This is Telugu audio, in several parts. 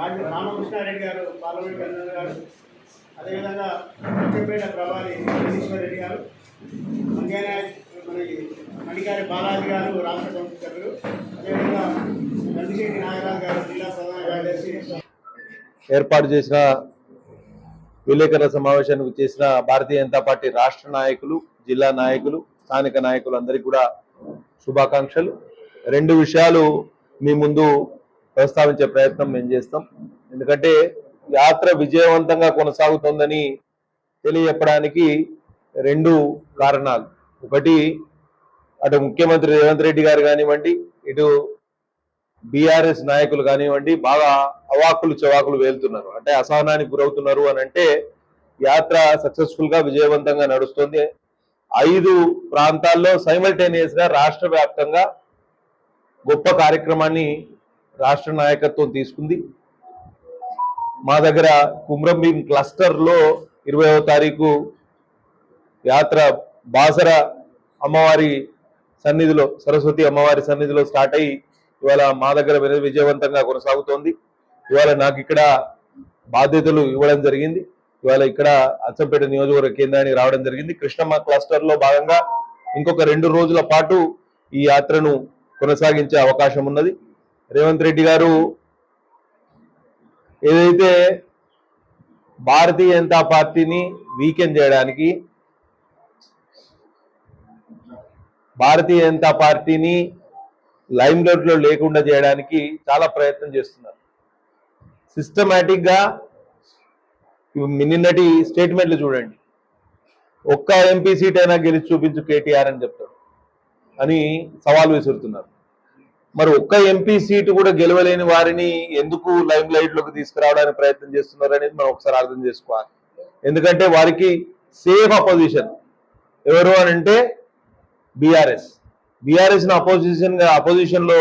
రాజ రామకృష్ణారెడ్డి గారు పార్లమెంట్ కన్వీనర్ గారు అదేవిధంగా ముఖ్యపేట ప్రభారి జగదీశ్వర్ రెడ్డి గారు మండ్యాన మరి మణికారి బాలాజీ గారు రాష్ట్ర కమిటీ సభ్యులు అదేవిధంగా నందిశెట్టి నాగరాజు గారు జిల్లా ప్రధాన కార్యదర్శి. ఏర్పాటు చేసిన విలేకరుల సమావేశానికి చేసిన భారతీయ జనతా పార్టీ రాష్ట్ర నాయకులు జిల్లా నాయకులు స్థానిక నాయకులు అందరికీ కూడా శుభాకాంక్షలు. రెండు విషయాలు మీ ముందు ప్రస్తావించే ప్రయత్నం మేము చేస్తాం. ఎందుకంటే యాత్ర విజయవంతంగా కొనసాగుతోందని తెలియజెప్పడానికి రెండు కారణాలు. ఒకటి అటు ముఖ్యమంత్రి రేవంత్ రెడ్డి గారు కానివ్వండి ఇటు బీఆర్ఎస్ నాయకులు కానివ్వండి బాగా అవాకులు చవాకులు వేలుతున్నారు. అంటే అసహనానికి గురవుతున్నారు అని అంటే యాత్ర సక్సెస్ఫుల్గా విజయవంతంగా నడుస్తుంది. ఐదు ప్రాంతాల్లో సైమల్టేనియస్గా రాష్ట్ర వ్యాప్తంగా గొప్ప కార్యక్రమాన్ని రాష్ట్ర నాయకత్వం తీసుకుంది. మా దగ్గర కుమ్రంభీం క్లస్టర్లో ఇరవైవ తారీఖు యాత్ర బాసర అమ్మవారి సన్నిధిలో సరస్వతి అమ్మవారి సన్నిధిలో స్టార్ట్ అయ్యి ఇవాళ మా దగ్గర విజయవంతంగా కొనసాగుతోంది. ఇవాళ నాకు ఇక్కడ బాధ్యతలు ఇవ్వడం జరిగింది. ఇవాళ ఇక్కడ అచ్చంపేట నియోజకవర్గ కేంద్రానికి రావడం జరిగింది. కృష్ణమ్మ క్లస్టర్లో భాగంగా ఇంకొక రెండు రోజుల పాటు ఈ యాత్రను కొనసాగించే అవకాశం ఉన్నది. రేవంత్ రెడ్డి గారు ఏదైతే భారతీయ జనతా పార్టీని వీకెండ్ చేయడానికి భారతీయ జనతా పార్టీని లైమ్ రోడ్లో లో లేకుండా చేయడానికి చాలా ప్రయత్నం చేస్తున్నారు. సిస్టమేటిక్గా నిన్నటి స్టేట్మెంట్లు చూడండి. ఒక్క ఎంపీ సీట్ అయినా గెలిచి చూపించు కేటీఆర్ అని చెప్తారు. అని సవాల్ విసురుతున్నారు. మరి ఒక్క ఎంపీ సీటు కూడా గెలవలేని వారిని ఎందుకు లైమ్ లైట్లోకి తీసుకురావడానికి ప్రయత్నం చేస్తున్నారు అనేది మనం ఒకసారి అర్థం చేసుకోవాలి. ఎందుకంటే వారికి సేఫ్ అపోజిషన్ ఎవరు అని అంటే బీఆర్ఎస్ బీఆర్ఎస్ అపోజిషన్ అపోజిషన్లో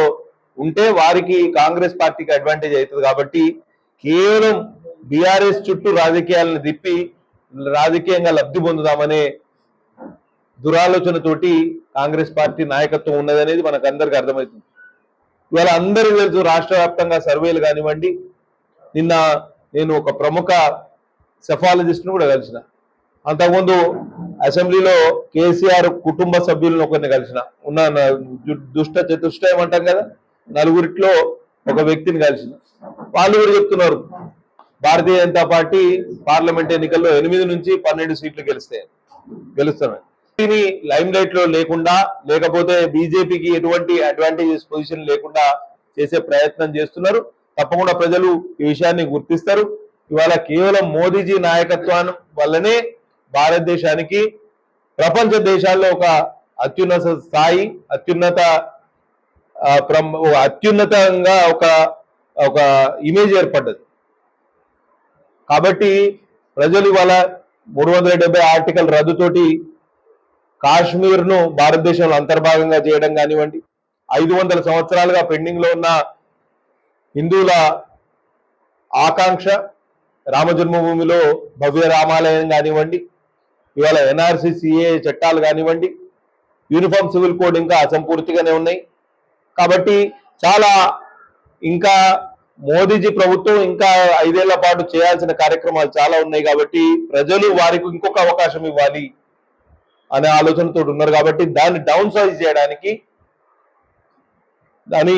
ఉంటే వారికి కాంగ్రెస్ పార్టీకి అడ్వాంటేజ్ అవుతుంది కాబట్టి కేవలం బీఆర్ఎస్ చుట్టూ రాజకీయాలను తిప్పి రాజకీయంగా లబ్ధి పొందుదామనే దురాలోచనతోటి కాంగ్రెస్ పార్టీ నాయకత్వం ఉన్నదనేది మనకు అందరికి అర్థమవుతుంది. ఇవాళ అందరూ తెలుసు రాష్ట్ర వ్యాప్తంగా సర్వేలు కానివ్వండి. నిన్న నేను ఒక ప్రముఖ సెఫాలజిస్ట్ను కూడా కలిసిన. అంతకుముందు అసెంబ్లీలో కేసీఆర్ కుటుంబ సభ్యులను ఒకరిని కలిసిన. ఉన్న దు- దుష్ట చతుష్ట ఏమంటాం కదా? నలుగురిట్లో ఒక వ్యక్తిని కలిసిన. వాళ్ళు కూడా చెప్తున్నారు భారతీయ జనతా పార్టీ పార్లమెంట్ ఎన్నికల్లో ఎనిమిది నుంచి పన్నెండు సీట్లు గెలిస్తాయి గెలుస్తామని. పార్టీని లైమ్ లైట్లో లేకుండా లేకపోతే బీజేపీకి ఎటువంటి అడ్వాంటేజెస్ పొజిషన్ లేకుండా చేసే ప్రయత్నం చేస్తున్నారు. తప్పకుండా ప్రజలు ఈ విషయాన్ని గుర్తిస్తారు. ఇవాళ కేవలం మోదీజీ నాయకత్వాన్ని వల్లనే భారతదేశానికి ప్రపంచ దేశాల్లో ఒక అత్యున్నత స్థాయి అత్యున్నత అత్యున్నతంగా ఒక ఒక ఇమేజ్ ఏర్పడ్డది. కాబట్టి ప్రజలు ఇవాళ మూడు వందల డెబ్బై ఆర్టికల్ రద్దుతోటి కాశ్మీర్ను భారతదేశంలో అంతర్భాగంగా చేయడం కానివ్వండి ఐదు వందల సంవత్సరాలుగా పెండింగ్లో ఉన్న హిందువుల ఆకాంక్ష రామ జన్మభూమిలో భవ్య రామాలయం కానివ్వండి ఇవాళ ఎన్ఆర్సి సిఏ చట్టాలు కానివ్వండి యూనిఫామ్ సివిల్ కోడ్ ఇంకా అసంపూర్తిగానే ఉన్నాయి. కాబట్టి చాలా ఇంకా మోదీజీ ప్రభుత్వం ఇంకా ఐదేళ్ళ పాటు చేయాల్సిన కార్యక్రమాలు చాలా ఉన్నాయి కాబట్టి ప్రజలు వారికి ఇంకొక అవకాశం ఇవ్వాలి. అనే ఆలోచనతో ఉన్నారు కాబట్టి దాన్ని డౌన్ సైజ్ చేయడానికి దాని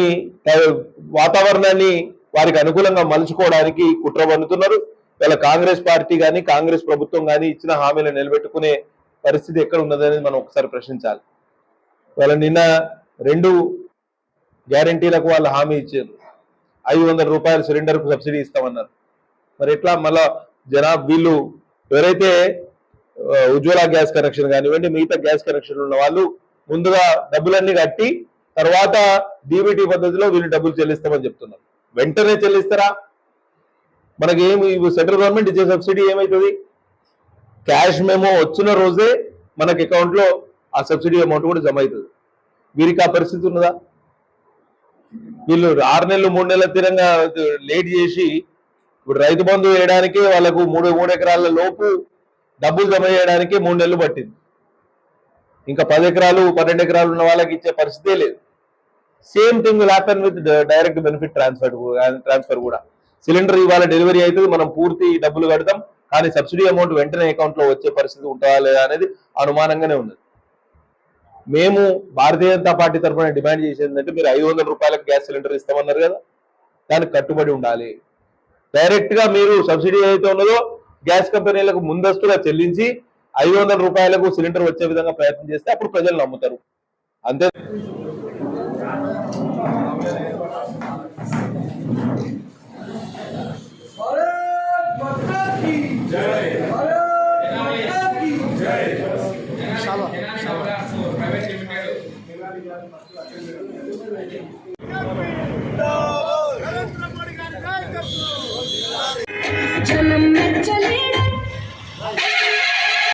వాతావరణాన్ని వారికి అనుకూలంగా మలుచుకోవడానికి కుట్ర పన్నుతున్నారు. వీళ్ళ కాంగ్రెస్ పార్టీ కానీ కాంగ్రెస్ ప్రభుత్వం కానీ ఇచ్చిన హామీలను నిలబెట్టుకునే పరిస్థితి ఎక్కడ ఉన్నదనేది మనం ఒకసారి ప్రశ్నించాలి. వాళ్ళ నిన్న రెండు గ్యారంటీలకు వాళ్ళు హామీ ఇచ్చారు. ఐదు వందల రూపాయలు సిలిండర్కు సబ్సిడీ ఇస్తామన్నారు. మరి ఎట్లా? మళ్ళా జనాబ్ వీళ్ళు ఎవరైతే ఉజ్వల గ్యాస్ కనెక్షన్ కానివ్వండి మిగతా గ్యాస్ కనెక్షన్ ఉన్న వాళ్ళు ముందుగా డబ్బులన్నీ కట్టి తర్వాత డీబీటీ పద్ధతిలో వీళ్ళు డబ్బులు చెల్లిస్తామని చెప్తున్నారు. వెంటనే చెల్లిస్తారా? మనకి ఏమి సెంట్రల్ గవర్నమెంట్ ఇచ్చే సబ్సిడీ ఏమవుతుంది క్యాష్ మేము వచ్చిన రోజే మనకి అకౌంట్లో ఆ సబ్సిడీ అమౌంట్ కూడా జమ అవుతుంది. వీరికి ఆ పరిస్థితి ఉన్నదా? వీళ్ళు ఆరు నెలలు మూడు నెలల తీరంగా లేట్ చేసి ఇప్పుడు రైతు బంధు వేయడానికి వాళ్ళకు మూడు మూడు ఎకరాల లోపు డబ్బులు జమ చేయడానికి మూడు నెలలు పట్టింది. ఇంకా పది ఎకరాలు పన్నెండు ఎకరాలు ఉన్న వాళ్ళకి ఇచ్చే పరిస్థితే లేదు. Same thing will with direct benefit transfer transfer కూడా. సిలిండర్ ఇవాళ డెలివరీ అవుతుంది మనం పూర్తి డబ్బులు కడతాం కానీ సబ్సిడీ అమౌంట్ వెంటనే అకౌంట్లో వచ్చే పరిస్థితి ఉంటుందా లేదా అనేది అనుమానంగానే ఉన్నది. మేము భారతీయ జనతా పార్టీ తరఫున డిమాండ్ చేసేది ఏంటంటే మీరు ఐదు వందల రూపాయలకు గ్యాస్ సిలిండర్ ఇస్తామన్నారు కదా దానికి కట్టుబడి ఉండాలి. డైరెక్ట్గా మీరు సబ్సిడీ ఏదైతే ఉన్నదో గ్యాస్ కంపెనీలకు ముందస్తుగా చెల్లించి ఐదు వందల రూపాయలకు సిలిండర్ వచ్చే విధంగా ప్రయత్నం చేస్తే అప్పుడు ప్రజలు నమ్ముతారు. అంతే. జనం Escúchale.